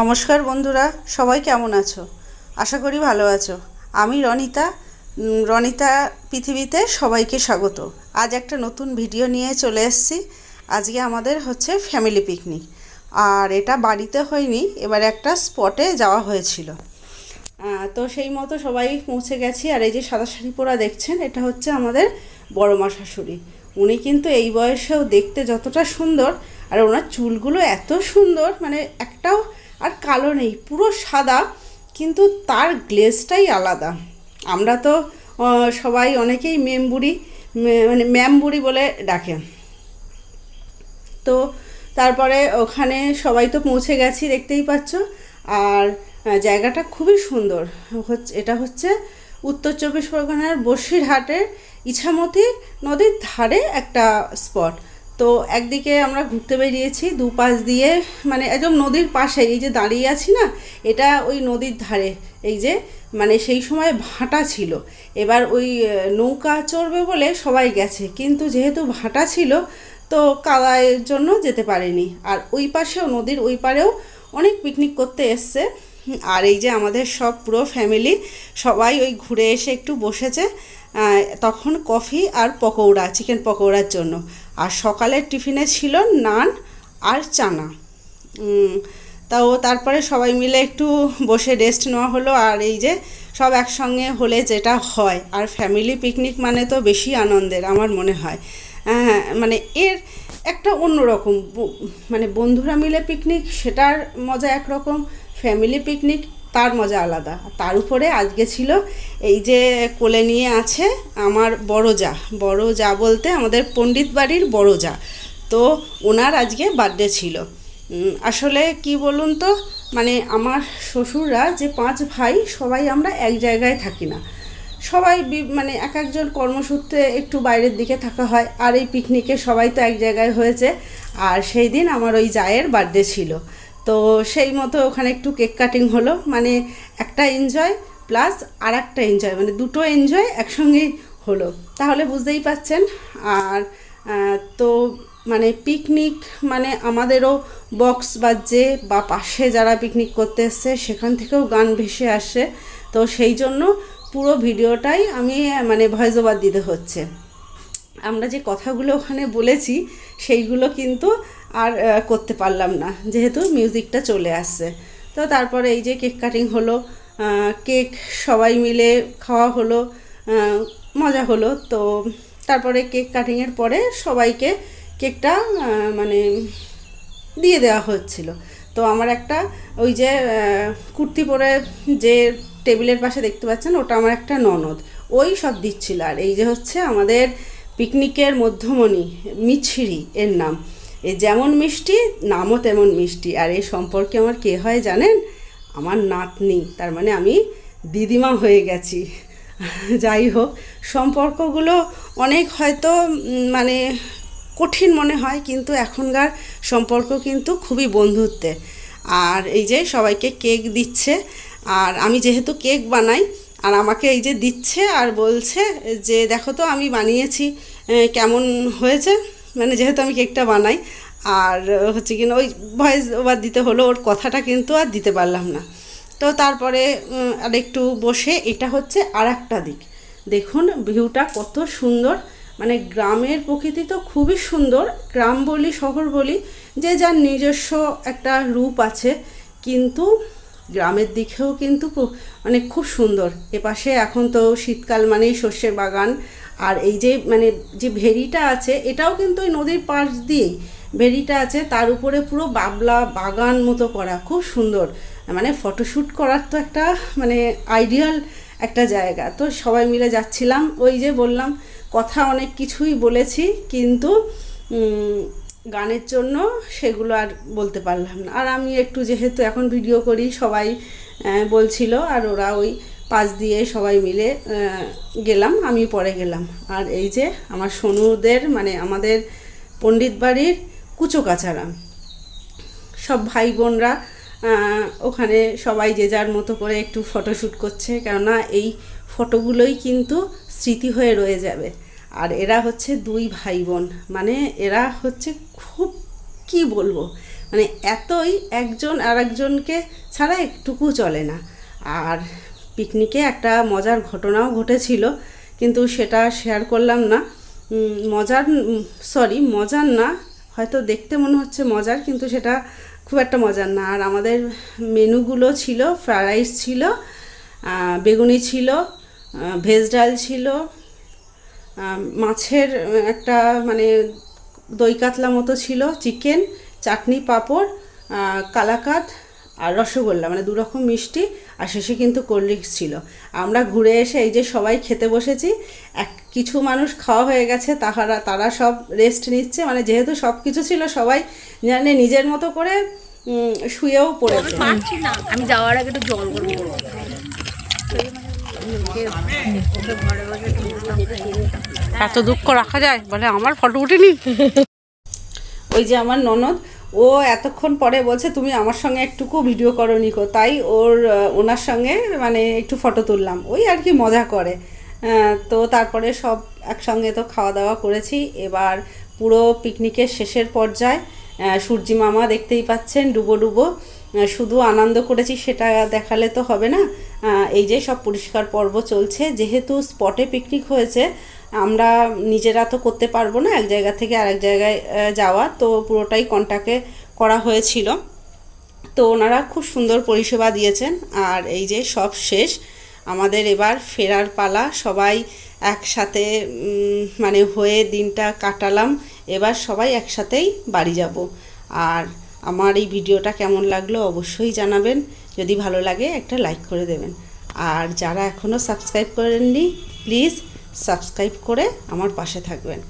নমস্কার বন্ধুরা, সবাই কেমন আছো? আশা করি ভালো আছো। আমি রনিতা রনিতা পৃথিবীতে সবাইকে স্বাগত। আজ একটা নতুন ভিডিও নিয়ে চলে এসেছি। আজকে আমাদের হচ্ছে ফ্যামিলি পিকনিক আর এটা বাড়িতে হয়নি, এবার একটা স্পটে যাওয়া হয়েছিল। তো সেই মতো সবাই পৌঁছে গেছি। আর এই যে সাদা শাড়ি পরা দেখছেন, এটা হচ্ছে আমাদের বড় মা শাশুড়ি। উনি কিন্তু এই বয়সেও দেখতে যতটা সুন্দর, আর ওনার চুলগুলো এত সুন্দর মানে একটাও আর কালো নেই, পুরো সাদা, কিন্তু তার গ্লেজটাই আলাদা। আমরা তো সবাই অনেকেই মেমবুড়ি মানে ম্যামবুড়ি বলে ডাকে। তো তারপরে ওখানে সবাই তো পৌঁছে গেছি, দেখতেই পাচ্ছ। আর জায়গাটা খুবই সুন্দর। হচ্ছে এটা হচ্ছে উত্তর চব্বিশ পরগনার বসিরহাটের ইছামতি নদীর ধারে একটা স্পট তো একদিকে আমরা ঘুরতে বেরিয়েছি দুপাশ দিয়ে মানে একদম নদীর পাশে, এই যে দাঁড়িয়ে আছি না, এটা ওই নদীর ধারে, এই যে মানে সেই সময় ভাটা ছিল। এবার ওই নৌকা চড়বে বলে সবাই গেছে, কিন্তু যেহেতু ভাটা ছিল, তো কাদায়ের জন্য যেতে পারেনি। আর ওই পাশেও, নদীর ওই পারেও অনেক পিকনিক করতে এসছে। আর এই যে আমাদের সব পুরো ফ্যামিলি সবাই ওই ঘুরে এসে একটু বসেছে তখন কফি আর পকৌড়া চিকেন পকৌড়ার জন্য। আর সকালের টিফিনে ছিল নান আর চানা। তাও তারপরে সবাই মিলে একটু বসে রেস্ট নেওয়া হলো আর এই যে সব একসঙ্গে হলে যেটা হয়। আর ফ্যামিলি পিকনিক মানে তো বেশি আনন্দের আমার মনে হয়। হ্যাঁ মানে এর একটা অন্যরকম মানে বন্ধুরা মিলে পিকনিক সেটার মজা একরকম ফ্যামিলি পিকনিক তার মজা আলাদা। তার উপরে আজকে ছিল এই যে কোলে নিয়ে আছে আমার বড় যা। বড় যা বলতে আমাদের পণ্ডিত বাড়ির বড় যা। তো ওনার আজকে বার্থডে ছিল। আসলে কি বলুন তো মানে আমার শ্বশুররা যে পাঁচ ভাই, সবাই আমরা এক জায়গায় থাকি না। সবাই মানে এক একজন কর্মসূত্রে একটু বাইরের দিকে থাকা হয়। আর এই পিকনিকে সবাই তো এক জায়গায় হয়েছে। আর সেই দিন আমার ওই জায়ের বার্থডে ছিল। তো সেই মতো ওখানে একটু কেক কাটিং হলো। মানে একটা এনজয় প্লাস আর একটা এনজয় মানে দুটো এনজয় একসঙ্গেই হলো। তাহলে বুঝতেই পাচ্ছেন আর তো মানে পিকনিক মানে আমাদেরও বক্স বাজছে বা পাশে যারা পিকনিক করতে এসছে, সেখান থেকেও গান ভেসে আসে। তো সেই জন্য পুরো ভিডিওটাই আমি মানে ভয়েস ওভার দিতে হচ্ছে। আমরা যে কথাগুলো ওখানে বলেছি, সেইগুলো কিন্তু আর করতে পারলাম না, যেহেতু মিউজিকটা চলে আসছে। তো তারপরে এই যে কেক কাটিং হলো কেক সবাই মিলে খাওয়া হলো মজা হলো। তো তারপরে কেক কাটিংয়ের পরে সবাইকে কেকটা মানে দিয়ে দেওয়া হচ্ছিল। তো আমার একটা ওই যে কুর্তি পরে যে টেবিলের পাশে দেখতে পাচ্ছেন, ওটা আমার একটা ননদ। ওই সব দিচ্ছিল। আর এই যে হচ্ছে আমাদের পিকনিকের মধ্যমণি, মিছিরি এর নাম। এ যেমন মিষ্টি, নামও তেমন মিষ্টি। আর এই সম্পর্কে আমার কে হয় জানেন? আমার নাতনি। তার মানে আমি দিদিমা হয়ে গেছি। যাই হোক, সম্পর্কগুলো অনেক হয়তো মানে কঠিন মনে হয়, কিন্তু এখনকার সম্পর্ক কিন্তু খুবই বন্ধুত্বের আর এই যে সবাইকে কেক দিচ্ছে, আর আমি যেহেতু কেক বানাই, আর আমাকে এই যে দিচ্ছে আর বলছে যে, দেখো তো আমি বানিয়েছি কেমন হয়েছে? মানে যেহেতু আমি কেকটা বানাই, আর হচ্ছে কিনা ওই ভয়েস ওভার দিতে হলো, ওর কথাটা কিন্তু আর দিতে পারলাম না। তো তারপরে আর একটু বসে এটা হচ্ছে আর একটা দিক। দেখুন ভিউটা কত সুন্দর মানে গ্রামের প্রকৃতি তো খুবই সুন্দর, গ্রাম বলি, শহর বলি, যে যার নিজস্ব একটা রূপ আছে, কিন্তু গ্রামের দিকেও কিন্তু মানে খুব সুন্দর। এপাশে এখন তো শীতকাল মানেই শস্যের বাগান। আর এই যে মানে যে ভেরিটা আছে, এটাও কিন্তু ওই নদীর পাশ দিয়েই। ভেরিটা আছে, তার উপরে পুরো বাবলা বাগান মতো করা, খুব সুন্দর। মানে ফটোশ্যুট করার তো একটা মানে আইডিয়াল একটা জায়গা। তো সবাই মিলে যাচ্ছিলাম, ওই যে বললাম, কথা অনেক কিছুই বলেছি, কিন্তু গানের জন্য সেগুলো আর বলতে পারলাম না। আর আমি একটু যেহেতু এখন ভিডিও করি, সবাই বলছিল আর ওরা ওই পাশ দিয়ে সবাই মিলে গেলাম আমি পরে গেলাম। আর এই যে আমার সোনুদের মানে আমাদের পণ্ডিত বাড়ির কুচো কাচারা সব ভাই বোনরা ওখানে সবাই যে যার মতো করে একটু ফটোশ্যুট করছে, কেননা এই ফটোগুলোই কিন্তু স্মৃতি হয়ে রয়ে যাবে। আর এরা হচ্ছে দুই ভাই বোন মানে এরা হচ্ছে খুব, কি বলব? মানে এতই একজন আর একজনকে ছাড়া একটুকু চলে না। আর পিকনিকে একটা মজার ঘটনাও ঘটেছিল, কিন্তু সেটা শেয়ার করলাম না। মজার সরি মজার না, হয়তো দেখতে মনে হচ্ছে মজার, কিন্তু সেটা খুব একটা মজার না। আর আমাদের মেনুগুলো ছিল ফ্রাইড রাইস ছিল বেগুনি ছিল ভেজ ডাল ছিল মাছের একটা মানে দই কাতলা মতো ছিল, চিকেন, চাটনি, পাঁপড় কালাকাত আর রসগোল্লা মানে দু রকম মিষ্টি, আর শেষে কিন্তু কোল্ড ড্রিঙ্কস ছিল। আমরা ঘুরে এসে এই যে সবাই খেতে বসেছি, এক, কিছু মানুষ খাওয়া হয়ে গেছে, তাহারা, তারা সব রেস্ট নিচ্ছে মানে যেহেতু সব কিছু ছিল, সবাই জানে নিজের মতো করে শুয়েও পড়েছে। আমি যাওয়ার আগে একটু জল করব। এত দুঃখ রাখা যায়? বলে, আমার ফটো উঠেনি? ওই যে আমার ননদ, ও এতক্ষণ পরে বলছে, তুমি আমার সঙ্গে একটুকু ভিডিও করো নিকো তাই ওর ওনার সঙ্গে মানে একটু ফটো তুললাম। ওই আর কি মজা করে। তো তারপরে সব একসঙ্গে তো খাওয়া দাওয়া করেছি। এবার পুরো পিকনিকের শেষের পর্যায়ে সূর্যি মামা দেখতেই পাচ্ছেন ডুবো ডুবো শুধু আনন্দ করেছি সেটা দেখালে তো হবে না। এই যে সব পরিষ্কার পর্ব চলছে, যেহেতু স্পটে পিকনিক হয়েছে, আমরা নিজেরা তো করতে পারব না, এক জায়গা থেকে আরেক জায়গায় যাওয়া, তো পুরোটাই কন্টাক্টে করা হয়েছিল। তো ওনারা খুব সুন্দর পরিষেবা দিয়েছেন, আর এই যে সব শেষ, আমাদের এবার ফেরার পালা, সবাই একসাথে মানে হয়ে দিনটা কাটালাম, এবার সবাই একসাথেই বাড়ি যাব। আর আমার এই ভিডিওটা কেমন লাগল অবশ্যই জানাবেন। যদি ভালো লাগে একটা লাইক করে দেবেন। আর যারা এখনও সাবস্ক্রাইব করেননি প্লিজ সাবস্ক্রাইব করে আমার পাশে থাকবেন।